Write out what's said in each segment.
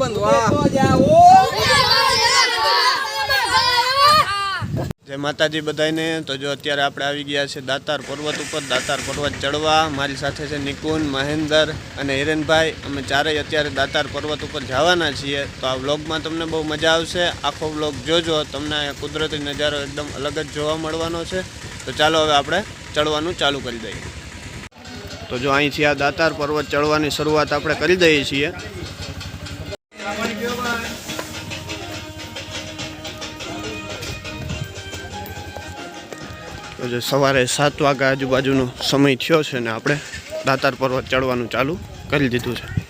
વાહ જય માતાજી બધાને તો જો અત્યારે આપણે આવી ગયા છે દાતાર પર્વત ઉપર દાતાર પર્વત ચડવા. મારી સાથે છે નિકુંજ મહેન્દર અને હિરેનભાઈ. અમે ચારેય અત્યારે દાતાર પર્વત ઉપર જવાના છીએ. તો આ વ્લોગમાં તમને બહુ મજા આવશે. આખો વ્લોગ જોજો. તમને અહીંયા કુદરતી નજારો એકદમ અલગ જ જોવા મળવાનો છે. તો ચાલો હવે આપણે ચડવાનું ચાલુ કરી દઈએ. તો જો અહીંથી આ દાતાર પર્વત ચડવાની શરૂઆત આપણે કરી દઈએ છીએ. તો સવારે સાત વાગ્યા આજુબાજુનો સમય થયો છે ને આપણે દાતાર પર્વત ચડવાનું ચાલુ કરી દીધું છે.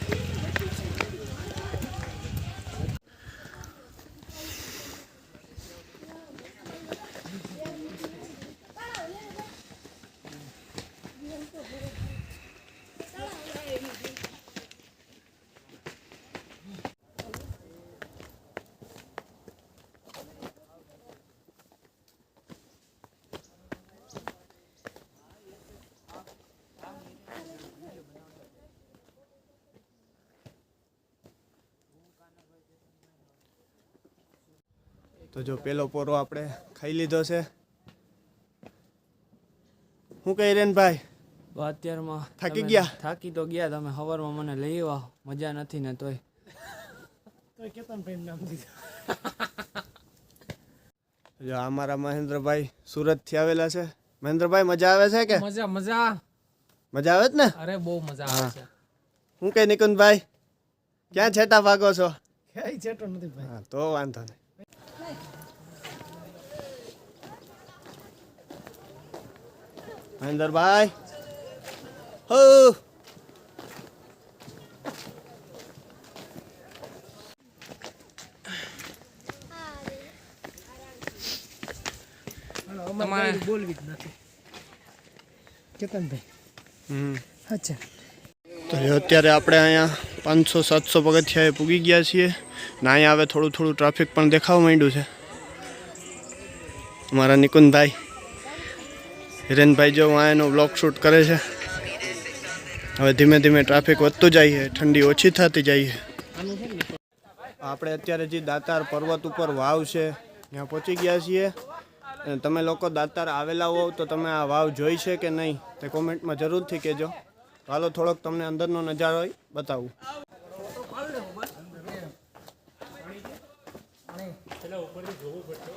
તો જો પેલો પોરો આપણે ખાઈ લીધો છે. હું કહી રેન ભાઈ અત્યારમાં થાકી ગયા? થાકી તો ગયા તમે સવારમાં મને લઈ આવો. મજા નથી ને તોય. જો અમારા મારા મહેન્દ્રભાઈ સુરતથી આવેલા છે. મહેન્દ્રભાઈ મજા આવે છે કે? મજા મજા. મજા આવે જ ને? અરે બહુ મજા આવે છે. હું કહે નિકુંજભાઈ? ક્યાં છેટા ભાગો છો? ક્યાંય છેટો નથી ભાઈ. તો વાંધો નહીં. મહેન્દ્રભાઈ. હો. તમારે બોલવી જ નથી. કેતનભાઈ? હમ. અચ્છા તો અત્યારે આપણે અહીંયા પાંચસો સાતસો પગથિયા પૂગી ગયા છીએ. ને અહીંયા હવે થોડું થોડું ટ્રાફિક પણ દેખાવા માંડ્યું છે. અમારા નિકુંજભાઈ. હિરેનભાઈ જો એનો બ્લોક શૂટ કરે છે હવે ધીમે ધીમે ટ્રાફિક વધતું જાય છે ઠંડી ઓછી થતી જાય છે. આપણે અત્યારે જે દાતાર પર્વત ઉપર વાવ છે ત્યાં પહોંચી ગયા છીએ. અને તમે લોકો દાતાર આવેલા હોવ તો તમે આ વાવ જોઈ છે કે નહીં તે કોમેન્ટમાં જરૂરથી કહેજો. હાલો થોડોક તમને અંદરનો નજારો બતાવું. ઉપરથી જોવું આ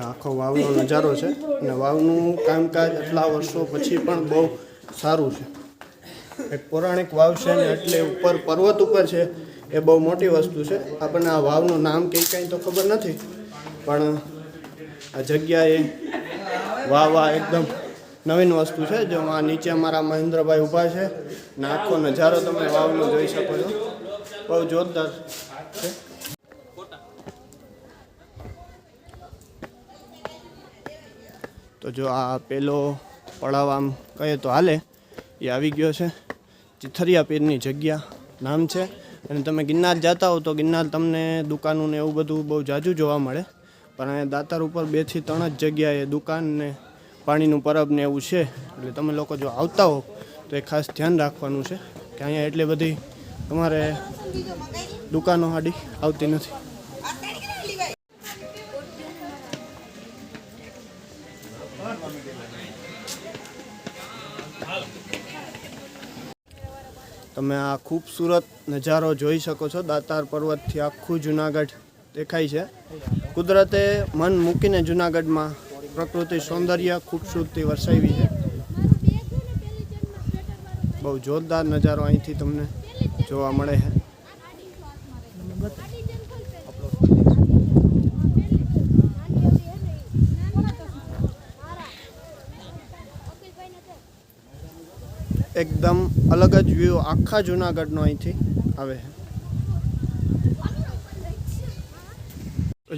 આખો વાવનો નજારો છે. અને વાવનું કામકાજ એટલા વર્ષો પછી પણ બહુ સારું છે. એક પૌરાણિક વાવ છે ને એટલે ઉપર પર્વત ઉપર છે એ બહુ મોટી વસ્તુ છે. આપણને આ વાવનું નામ કંઈ કાંઈ તો ખબર નથી, પણ આ જગ્યાએ વાવ આ એકદમ નવીન વસ્તુ છે. જો આ નીચે અમારા મહેન્દ્રભાઈ ઊભા છે ને આખો નજારો તમે વાવનો જોઈ શકો છો. બહુ જોરદાર છે. તો જો આ પેલો પડાવ આમ કહે તો હાલે, એ આવી ગયો છે. ચિથરિયા પીરની જગ્યા નામ છે. અને તમે ગિરનાર જતા હો તો ગિરનાર તમને દુકાનું ને એવું બધું બહુ જાજુ જોવા મળે. પણ અહીંયા દાતાર ઉપર બેથી ત્રણ જ જગ્યાએ દુકાન ને પાણીનું પરબ ને એવું છે. એટલે તમે લોકો જો આવતા હો તો એ ખાસ ધ્યાન રાખવાનું છે કે અહીંયા એટલી બધી તમારે દુકાનો આડી આવતી નથી. તમે આ ખૂબસૂરત નજારો જોઈ શકો છો. દાતાર પર્વતથી આખું જુનાગઢ દેખાય છે. કુદરતે મન મૂકીને જુનાગઢમાં પ્રકૃતિ સૌંદર્ય ખૂબસૂરતી વરસાવી છે. બહુ જોરદાર નજારો અહીંથી તમને જોવા મળે છે. એકદમ અલગ જ વ્યૂ આખા જુનાગઢનો અહીંથી આવે છે.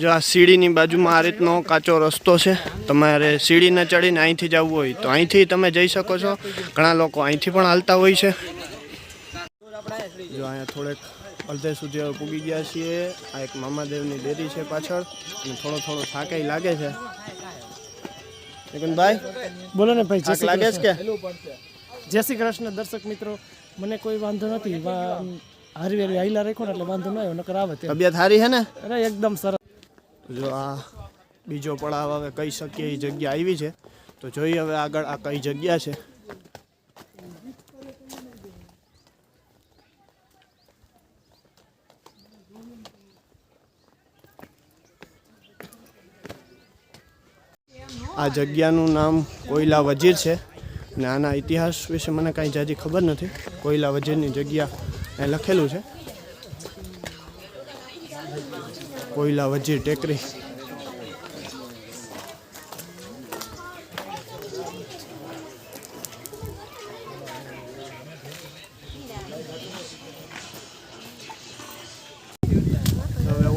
જો આ સીડીની બાજુમાં આ રીતનો કાચો રસ્તો છે તમારે સીડીને ચડીને અહીંથી જવું હોય તો અહીંથી તમે જઈ શકો છો. ઘણા લોકો અહીંથી પણ હાલતા હોય છે. જો અહીંયા થોડેક અડધે સુધી હવે પૂગી ગયા છીએ. આ એક મામાદેવની ડેરી છે પાછળ અને થોડો થોડો થાકાઈ લાગે છે. ભાઈ બોલો ને ભાઈ લાગે છે કે? જય શ્રી કૃષ્ણ દર્શક મિત્રો. મને કોઈ વાંધો નથી. હારી વેરી હાઈલા રાખ્યો ને એટલે વાંધો ન આવ્યો નકર આવે તબિયત સારી છે ને? અરે એકદમ સરસ. જો આ બીજો પડાવ હવે કહી શકીએ એ જગ્યા આવી છે. તો જોઈએ હવે આગળ આ કઈ જગ્યા છે. આ જગ્યાનું નામ કોયલા વજીર છે. અને આના ઇતિહાસ વિશે મને કાંઈ જાજી ખબર નથી. કોયલા વજીરની જગ્યા એ લખેલું છે. કોયલા વજીર ટેકરી.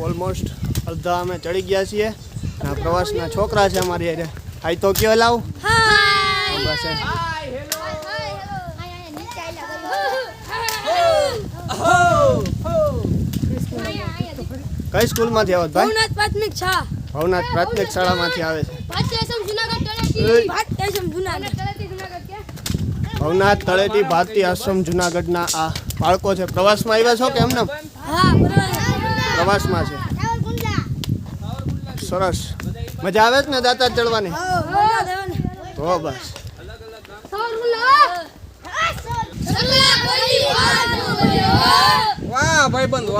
ઓલમોસ્ટ અડધા અમે ચડી ગયા છીએ. પ્રવાસના છોકરા છે અમારી હાઈ તો કયો લાવ? બસ કઈ સ્કૂલમાંથી આવો ભાઈ? ભવનાથ પ્રાથમિક શાળા. ભવનાથ પ્રાથમિક શાળામાંથી આવે છે. જુનાગઢ જુનાગઢ. ભવનાથ તળેટી ભારતીય આશ્રમ જુનાગઢના આ બાળકો છે. પ્રવાસમાં આવ્યા છો કે એમને? હા બરાબર પ્રવાસમાં છે. સરસ. મજા આવે છે ને દાતા ચડવાની? તો બસ. વાહ ભાઈબંધ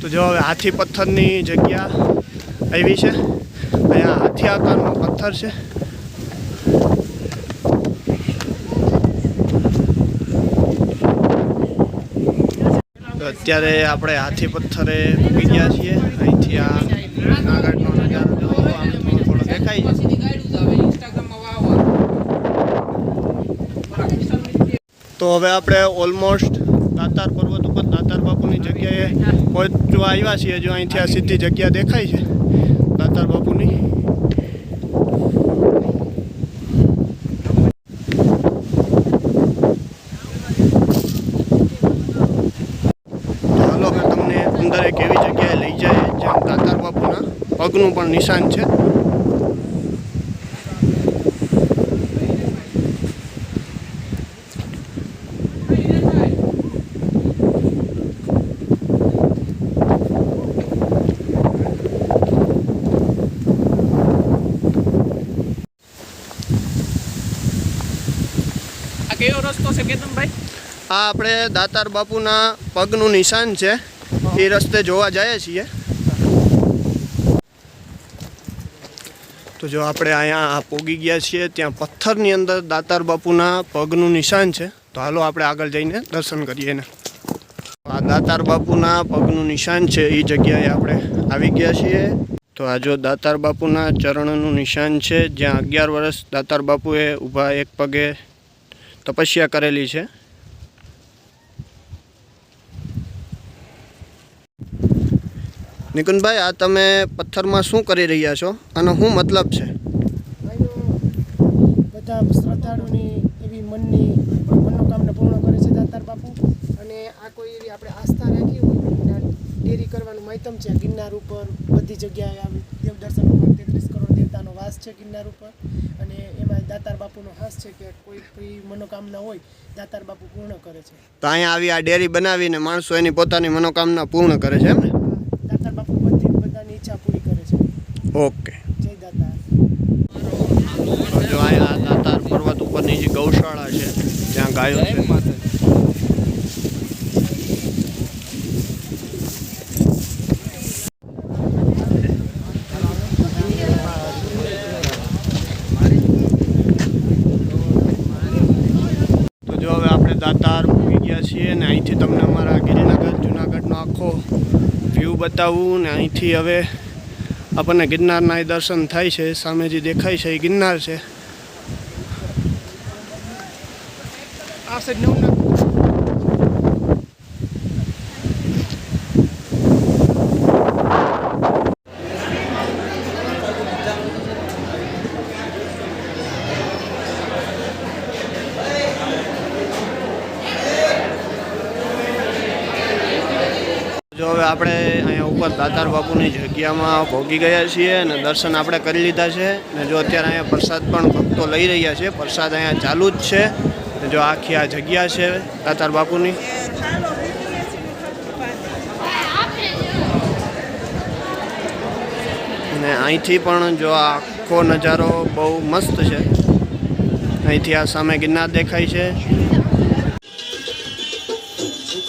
તો જો હવે હાથી પથ્થરની જગ્યા આવી છે. અહીંયા હાથી આકારનો પથ્થર છે. તો અત્યારે આપણે હાથી પથ્થરે મૂકી ગયા છીએ. અહીંથી આ નાગાટનો નજારો જોવો આમ થોડો થોડો દેખાય તો હવે આપણે ઓલમોસ્ટ દાતાર પર્વત ઉપર દાતાર બાપુની જગ્યાએ પહોંચવા આવ્યા છીએ. જો અહીંથી આ સીધી જગ્યા દેખાય છે, દાતાર બાપુની. ચાલો તમને અંદર એક એવી જગ્યાએ લઈ જાય, જ્યાં દાતાર બાપુના પગનું પણ નિશાન છે. કયો રસ્તો છે કેતનભાઈ? આ આપણે દાતાર બાપુના પગનું નિશાન છે. એ રસ્તે જોવા જઈએ છીએ. તો જો આપણે અહીંયા પોગી ગયા છીએ, ત્યાં પથ્થરની અંદર દાતાર બાપુના પગનું નિશાન છે. તો હાલો આપણે આગળ જઈને દર્શન કરીએ ને આ દાતાર બાપુના પગનું નિશાન છે, એ જગ્યાએ આપણે આવી ગયા છીએ. તો આ જો દાતાર બાપુના ચરણનું નિશાન છે, જ્યાં અગિયાર વર્ષ દાતાર બાપુએ ઊભા એક પગે તપસ્યા કરેલી છે. નિકુંજભાઈ, આ તમે પથ્થરમાં શું કરી રહ્યા છો? આનો શું મતલબ છે? બધા શ્રદ્ધાળુની એવી મનની મનોકામના પૂર્ણ કરે છે દાતાર બાપુ. અને આ કોઈ એવી આપણે આસ્થા રાખી હોય ડેરી કરવાનું માધ્યમ છે, ગિરનાર ઉપર બધી જગ્યાએ આવી દેવદર્શન ઉપર. વાસ છે ગિરનાર ઉપર. અને એમાં દાતાર બાપુનો હાસ છે કે કોઈ કોઈ મનોકામના હોય દાતાર બાપુ પૂર્ણ કરે છે. તો અહીંયા આવી આ ડેરી બનાવીને માણસો એની પોતાની મનોકામના પૂર્ણ કરે છે એમ ને? દાતાર બાપુ બધી બધાની ઈચ્છા પૂરી કરે છે. ઓકે. જય દાતાર. જો અહીંયા દાતાર પર્વત ઉપરની જે ગૌશાળા છે ત્યાં ગાયો છે તો જો હવે આપણે દાતાર પૂગી ગયા છીએ ને અહીંથી તમને અમારા ગિરનગર, જુનાગઢનો આખો વ્યૂ બતાવું ને અહીંથી હવે આપણને ગિરનારના દર્શન થાય છે. સામે જે દેખાય છે, એ ગિરનાર છે. આ સાઈડ નવનાથ જો હવે આપણે અહીંયા ઉપર દાતાર બાપુની જગ્યામાં ભોગી ગયા છીએ અને દર્શન આપણે કરી લીધા છે. અને જો અત્યારે અહીંયા પ્રસાદ પણ ભક્તો લઈ રહ્યા છે. પ્રસાદ અહીંયા ચાલુ જ છે. ને જો આખી આ જગ્યા છે દાતાર બાપુની. ને અહીંથી પણ જો આખો નજારો બહુ મસ્ત છે. અહીંથી આ સામે ગિરનાર દેખાય છે.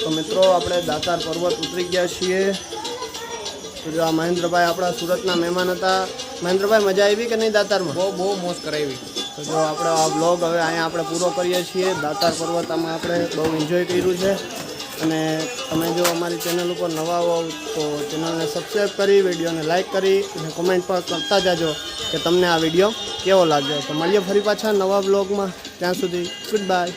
તો મિત્રો આપણે દાતાર પર્વત ઉતરી ગયા છીએ. તો જો આ મહેન્દ્રભાઈ આપણા સુરતના મહેમાન હતા. મહેન્દ્રભાઈ મજા આવી કે નહીં દાતારમાં? બહુ બહુ મોજ કરાવી. તો જો આપણે આ બ્લોગ હવે અહીંયા આપણે પૂરો કરીએ છીએ. દાતાર પર્વતામાં આપણે બહુ એન્જોય કર્યું છે. અને તમે જો અમારી ચેનલ ઉપર નવા હોવ તો ચેનલને સબસ્ક્રાઈબ કરી વિડીયોને લાઇક કરી અને કોમેન્ટ પણ કરતા જાજો કે તમને આ વીડિયો કેવો લાગ્યો. તો મળીએ ફરી પાછા નવા બ્લોગમાં ત્યાં સુધી ગુડ બાય